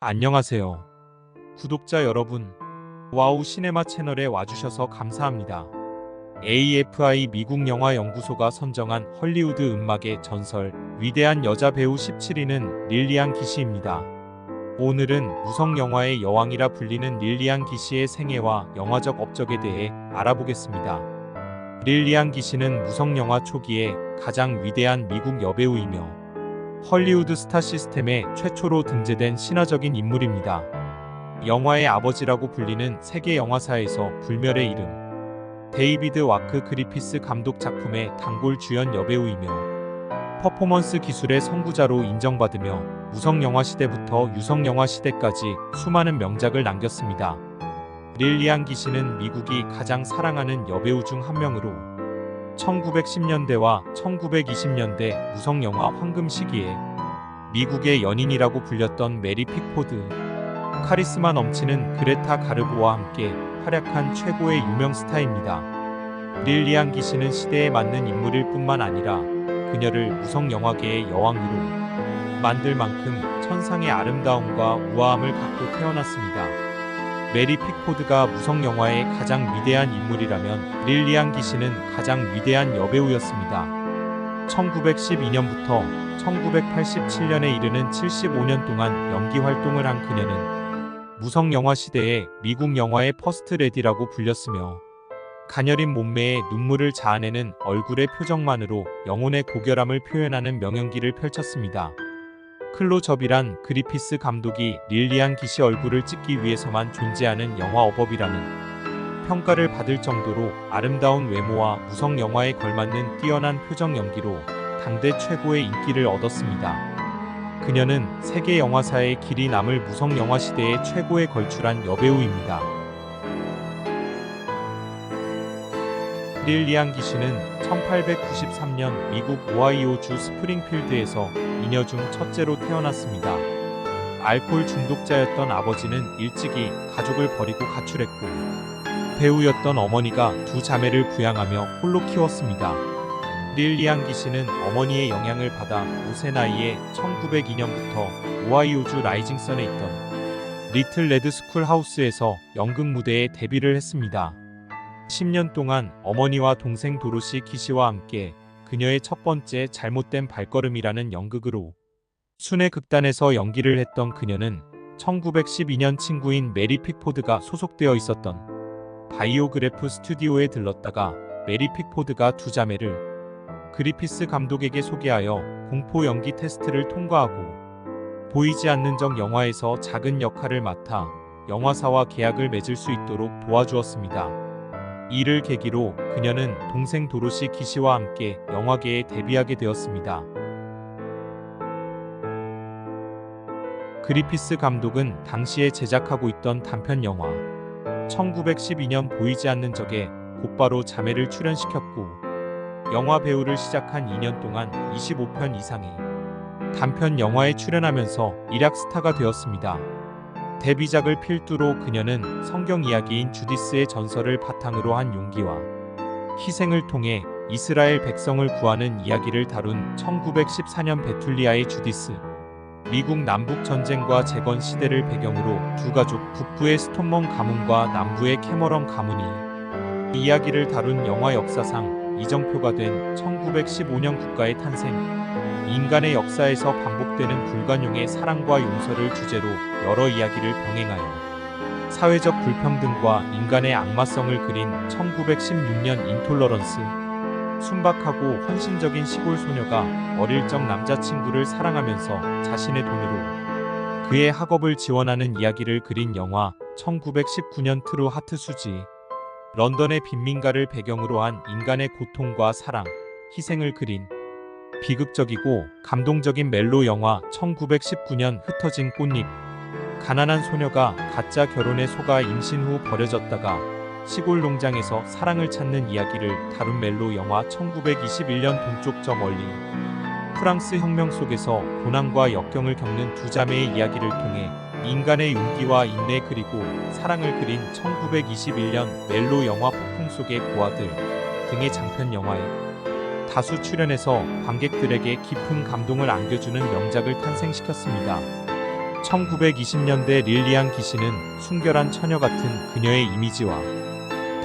안녕하세요. 구독자 여러분, 와우 시네마 채널에 와주셔서 감사합니다. AFI 미국 영화 연구소가 선정한 헐리우드 음악의 전설 위대한 여자 배우 17위는 릴리안 기시입니다. 오늘은 무성 영화의 여왕이라 불리는 릴리안 기시의 생애와 영화적 업적에 대해 알아보겠습니다. 릴리안 기시는 무성 영화 초기에 가장 위대한 미국 여배우이며 헐리우드 스타 시스템에 최초로 등재된 신화적인 인물입니다. 영화의 아버지라고 불리는 세계 영화사에서 불멸의 이름. 데이비드 와크 그리피스 감독 작품의 단골 주연 여배우이며 퍼포먼스 기술의 선구자로 인정받으며 무성 영화 시대부터 유성 영화 시대까지 수많은 명작을 남겼습니다. 릴리안 기시는 미국이 가장 사랑하는 여배우 중 한 명으로 1910년대와 1920년대 무성 영화 황금 시기에 미국의 연인이라고 불렸던 메리 픽포드, 카리스마 넘치는 그레타 가르보와 함께 활약한 최고의 유명 스타입니다. 릴리안 기시는 시대에 맞는 인물일 뿐만 아니라 그녀를 무성 영화계의 여왕으로 만들 만큼 천상의 아름다움과 우아함을 갖고 태어났습니다. 메리 픽포드가 무성 영화의 가장 위대한 인물이라면 릴리안 기시는 가장 위대한 여배우였습니다. 1912년부터 1987년에 이르는 75년 동안 연기 활동을 한 그녀는 무성 영화 시대의 미국 영화의 퍼스트 레디라고 불렸으며 가녀린 몸매에 눈물을 자아내는 얼굴의 표정만으로 영혼의 고결함을 표현하는 명연기를 펼쳤습니다. 클로접이란 그리피스 감독이 릴리안 기시 얼굴을 찍기 위해서만 존재하는 영화 어법이라는 평가를 받을 정도로 아름다운 외모와 무성 영화에 걸맞는 뛰어난 표정 연기로 당대 최고의 인기를 얻었습니다. 그녀는 세계 영화사의 길이 남을 무성 영화 시대의 최고에 걸출한 여배우입니다. 릴리안 기시는 1893년 미국 오하이오주 스프링필드에서 이녀 중 첫째로 태어났습니다. 알코올 중독자였던 아버지는 일찍이 가족을 버리고 가출했고 배우였던 어머니가 두 자매를 부양하며 홀로 키웠습니다. 릴리안 기시는 어머니의 영향을 받아 5세 나이에 1902년부터 오하이오주 라이징선에 있던 리틀 레드 스쿨 하우스에서 연극 무대에 데뷔를 했습니다. 10년 동안 어머니와 동생 도로시 기시와 함께 그녀의 첫 번째 잘못된 발걸음이라는 연극으로 순회 극단에서 연기를 했던 그녀는 1912년 친구인 메리 픽포드가 소속되어 있었던 바이오그래프 스튜디오에 들렀다가 메리 픽포드가 두 자매를 그리피스 감독에게 소개하여 공포 연기 테스트를 통과하고 보이지 않는 적 영화에서 작은 역할을 맡아 영화사와 계약을 맺을 수 있도록 도와주었습니다. 이를 계기로 그녀는 동생 도로시 기시와 함께 영화계에 데뷔하게 되었습니다. 그리피스 감독은 당시에 제작하고 있던 단편 영화 1912년 보이지 않는 적에 곧바로 자매를 출연시켰고 영화 배우를 시작한 2년 동안 25편 이상의 단편 영화에 출연하면서 일약 스타가 되었습니다. 데뷔작을 필두로 그녀는 성경 이야기인 주디스의 전설을 바탕으로 한 용기와 희생을 통해 이스라엘 백성을 구하는 이야기를 다룬 1914년 베툴리아의 주디스, 미국 남북 전쟁과 재건 시대를 배경으로 두 가족 북부의 스톤먼 가문과 남부의 캐머런 가문이 이야기를 다룬 영화 역사상 이정표가 된 1915년 국가의 탄생, 인간의 역사에서 반복되는 불관용의 사랑과 용서를 주제로 여러 이야기를 병행하여 사회적 불평등과 인간의 악마성을 그린 1916년 인톨러런스 순박하고 헌신적인 시골 소녀가 어릴 적 남자친구를 사랑하면서 자신의 돈으로 그의 학업을 지원하는 이야기를 그린 영화 1919년 트루 하트 수지. 런던의 빈민가를 배경으로 한 인간의 고통과 사랑, 희생을 그린 비극적이고 감동적인 멜로 영화 1919년 흩어진 꽃잎. 가난한 소녀가 가짜 결혼에 속아 임신 후 버려졌다가 시골 농장에서 사랑을 찾는 이야기를 다룬 멜로 영화 1921년 동쪽 저 멀리. 프랑스 혁명 속에서 고난과 역경을 겪는 두 자매의 이야기를 통해 인간의 용기와 인내 그리고 사랑을 그린 1921년 멜로 영화 폭풍 속의 고아들 등의 장편 영화에 다수 출연해서 관객들에게 깊은 감동을 안겨주는 명작을 탄생시켰습니다. 1920년대 릴리안 기시는 순결한 처녀 같은 그녀의 이미지와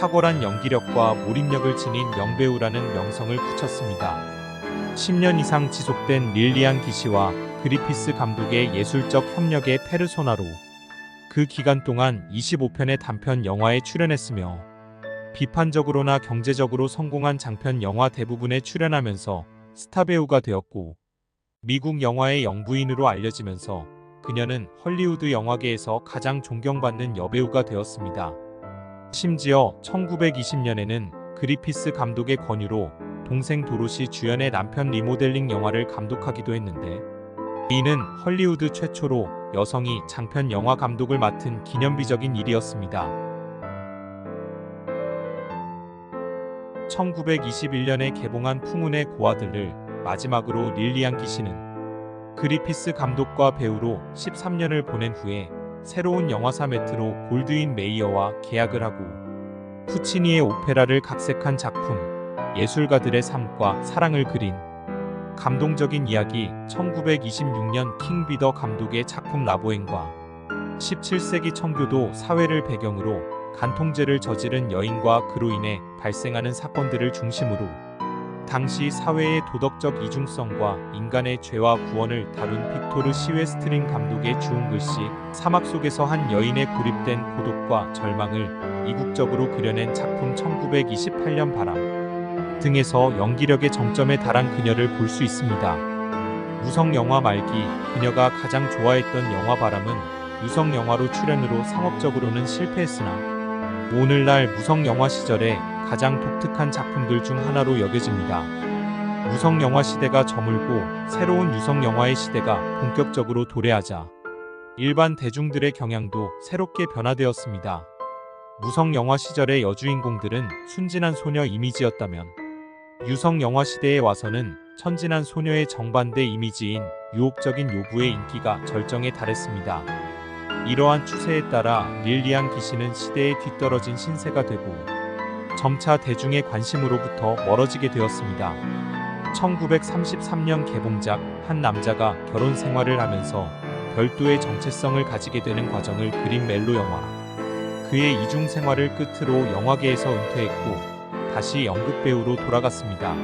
탁월한 연기력과 몰입력을 지닌 명배우라는 명성을 붙였습니다. 10년 이상 지속된 릴리안 기시와 그리피스 감독의 예술적 협력의 페르소나로 그 기간 동안 25편의 단편 영화에 출연했으며 비판적으로나 경제적으로 성공한 장편 영화 대부분에 출연하면서 스타 배우가 되었고 미국 영화의 영부인으로 알려지면서 그녀는 헐리우드 영화계에서 가장 존경받는 여배우가 되었습니다. 심지어 1920년에는 그리피스 감독의 권유로 동생 도로시 주연의 남편 리모델링 영화를 감독하기도 했는데 이는 헐리우드 최초로 여성이 장편 영화 감독을 맡은 기념비적인 일이었습니다. 1921년에 개봉한 풍운의 고아들을 마지막으로 릴리안 기시는 그리피스 감독과 배우로 13년을 보낸 후에 새로운 영화사 메트로 골드윈 메이어와 계약을 하고 푸치니의 오페라를 각색한 작품 예술가들의 삶과 사랑을 그린 감동적인 이야기 1926년 킹 비더 감독의 작품 라보행과 17세기 청교도 사회를 배경으로 간통죄를 저지른 여인과 그로 인해 발생하는 사건들을 중심으로 당시 사회의 도덕적 이중성과 인간의 죄와 구원을 다룬 빅토르 시웨스트링 감독의 주운 글씨 사막 속에서 한 여인의 고립된 고독과 절망을 이국적으로 그려낸 작품 1928년 바람 등에서 연기력의 정점에 달한 그녀를 볼 수 있습니다. 무성 영화 말기 그녀가 가장 좋아했던 영화 바람은 유성 영화로 출연으로 상업적으로는 실패했으나 오늘날 무성 영화 시절에 가장 독특한 작품들 중 하나로 여겨집니다. 무성 영화 시대가 저물고 새로운 유성 영화의 시대가 본격적으로 도래하자 일반 대중들의 경향도 새롭게 변화되었습니다. 무성 영화 시절의 여주인공들은 순진한 소녀 이미지였다면 유성 영화 시대에 와서는 천진한 소녀의 정반대 이미지인 유혹적인 요부의 인기가 절정에 달했습니다. 이러한 추세에 따라 릴리안 기시는 시대에 뒤떨어진 신세가 되고 점차 대중의 관심으로부터 멀어지게 되었습니다. 1933년 개봉작 한 남자가 결혼 생활을 하면서 별도의 정체성을 가지게 되는 과정을 그린 멜로 영화. 그의 이중 생활을 끝으로 영화계에서 은퇴했고 다시 연극 배우로 돌아갔습니다.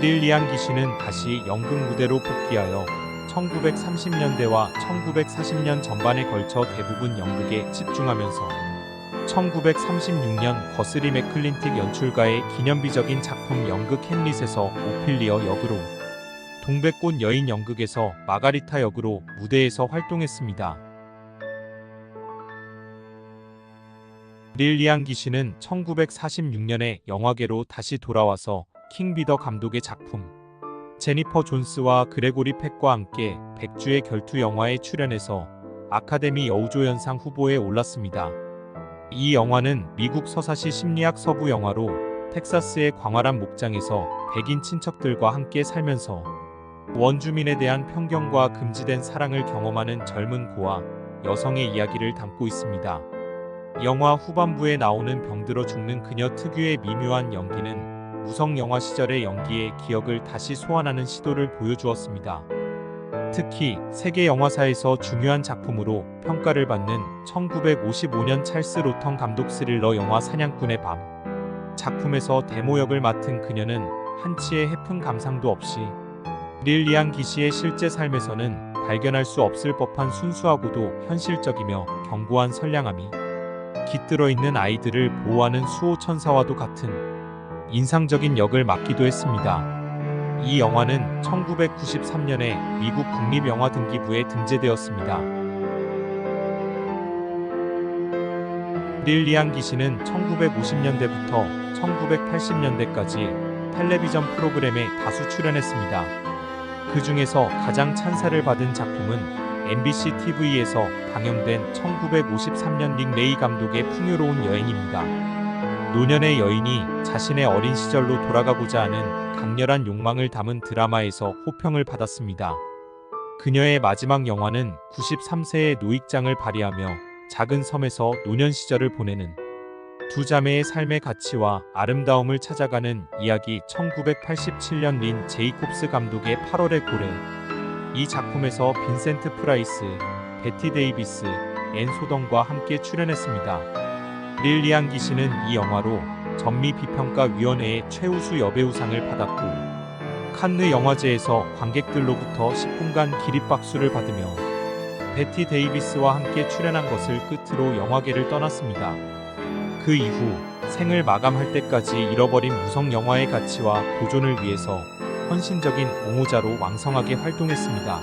릴리안 기시는 다시 연극 무대로 복귀하여 1930년대와 1940년 전반에 걸쳐 대부분 연극에 집중하면서 1936년 거스리 맥클린틱 연출가의 기념비적인 작품 연극 햄릿에서 오필리어 역으로 동백꽃 여인 연극에서 마가리타 역으로 무대에서 활동했습니다. 릴리안 기시는 1946년에 영화계로 다시 돌아와서 킹비더 감독의 작품 제니퍼 존스와 그레고리 팩과 함께 백주의 결투 영화에 출연해서 아카데미 여우조연상 후보에 올랐습니다. 이 영화는 미국 서사시 심리학 서부 영화로 텍사스의 광활한 목장에서 백인 친척들과 함께 살면서 원주민에 대한 편견과 금지된 사랑을 경험하는 젊은 고아 여성의 이야기를 담고 있습니다. 영화 후반부에 나오는 병들어 죽는 그녀 특유의 미묘한 연기는 무성 영화 시절의 연기의 기억을 다시 소환하는 시도를 보여주었습니다. 특히 세계 영화사에서 중요한 작품으로 평가를 받는 1955년 찰스 로턴 감독 스릴러 영화 사냥꾼의 밤 작품에서 데모 역을 맡은 그녀는 한치의 해픈 감상도 없이 릴리안 기시의 실제 삶에서는 발견할 수 없을 법한 순수하고도 현실적이며 견고한 선량함이 깃들어 있는 아이들을 보호하는 수호 천사와도 같은 인상적인 역을 맡기도 했습니다. 이 영화는 1993년에 미국 국립영화 등기부에 등재되었습니다. 릴리안 기시는 1950년대부터 1980년대까지 텔레비전 프로그램에 다수 출연했습니다. 그 중에서 가장 찬사를 받은 작품은 MBC TV에서 방영된 1953년 닉 레이 감독의 풍요로운 여행입니다. 노년의 여인이 자신의 어린 시절로 돌아가고자 하는 강렬한 욕망을 담은 드라마에서 호평을 받았습니다. 그녀의 마지막 영화는 93세의 노익장을 발휘하며 작은 섬에서 노년 시절을 보내는 두 자매의 삶의 가치와 아름다움을 찾아가는 이야기 1987년 린 제이콥스 감독의 8월의 고래 이 작품에서 빈센트 프라이스, 베티 데이비스, 앤 소던과 함께 출연했습니다. 릴리안 기시는 이 영화로 전미 비평가위원회의 최우수 여배우상을 받았고 칸느 영화제에서 관객들로부터 10분간 기립박수를 받으며 베티 데이비스와 함께 출연한 것을 끝으로 영화계를 떠났습니다. 그 이후 생을 마감할 때까지 잃어버린 무성 영화의 가치와 보존을 위해서 헌신적인 옹호자로 왕성하게 활동했습니다.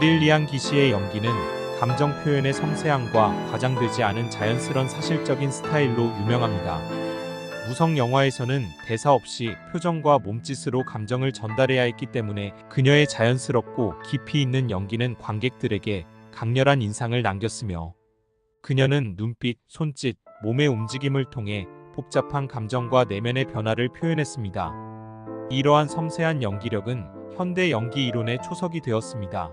릴리안 기시의 연기는 감정 표현의 섬세함과 과장되지 않은 자연스런 사실적인 스타일로 유명합니다. 무성 영화에서는 대사 없이 표정과 몸짓으로 감정을 전달해야 했기 때문에 그녀의 자연스럽고 깊이 있는 연기는 관객들에게 강렬한 인상을 남겼으며 그녀는 눈빛, 손짓, 몸의 움직임을 통해 복잡한 감정과 내면의 변화를 표현했습니다. 이러한 섬세한 연기력은 현대 연기 이론의 초석이 되었습니다.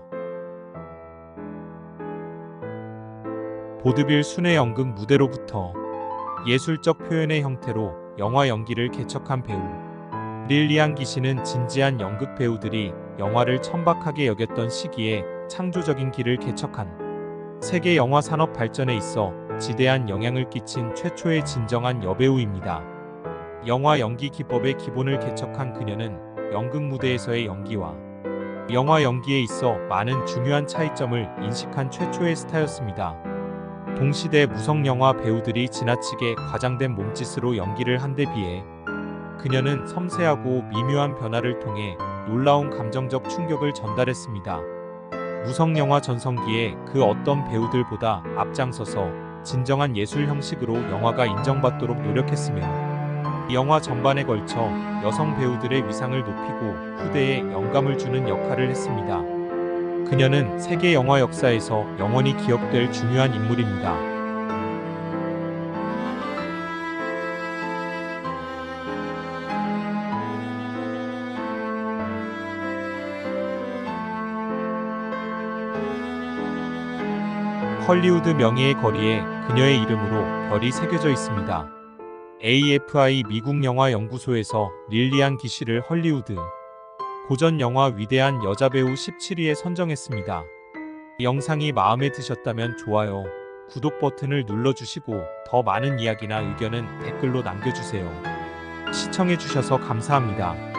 보드빌 순회 연극 무대로부터 예술적 표현의 형태로 영화 연기를 개척한 배우 릴리안 기시는 진지한 연극 배우들이 영화를 천박하게 여겼던 시기에 창조적인 길을 개척한 세계 영화 산업 발전에 있어 지대한 영향을 끼친 최초의 진정한 여배우입니다. 영화 연기 기법의 기본을 개척한 그녀는 연극 무대에서의 연기와 영화 연기에 있어 많은 중요한 차이점을 인식한 최초의 스타였습니다. 동시대 무성 영화 배우들이 지나치게 과장된 몸짓으로 연기를 한 데 비해 그녀는 섬세하고 미묘한 변화를 통해 놀라운 감정적 충격을 전달했습니다. 무성 영화 전성기에 그 어떤 배우들보다 앞장서서 진정한 예술 형식으로 영화가 인정받도록 노력했으며 영화 전반에 걸쳐 여성 배우들의 위상을 높이고 후대에 영감을 주는 역할을 했습니다. 그녀는 세계 영화 역사에서 영원히 기억될 중요한 인물입니다. 헐리우드 명예의 거리에 그녀의 이름으로 별이 새겨져 있습니다. AFI 미국 영화 연구소에서 릴리안 기시를 헐리우드 고전 영화 위대한 여자 배우 17위에 선정했습니다. 영상이 마음에 드셨다면 좋아요, 구독 버튼을 눌러주시고 더 많은 이야기나 의견은 댓글로 남겨주세요. 시청해주셔서 감사합니다.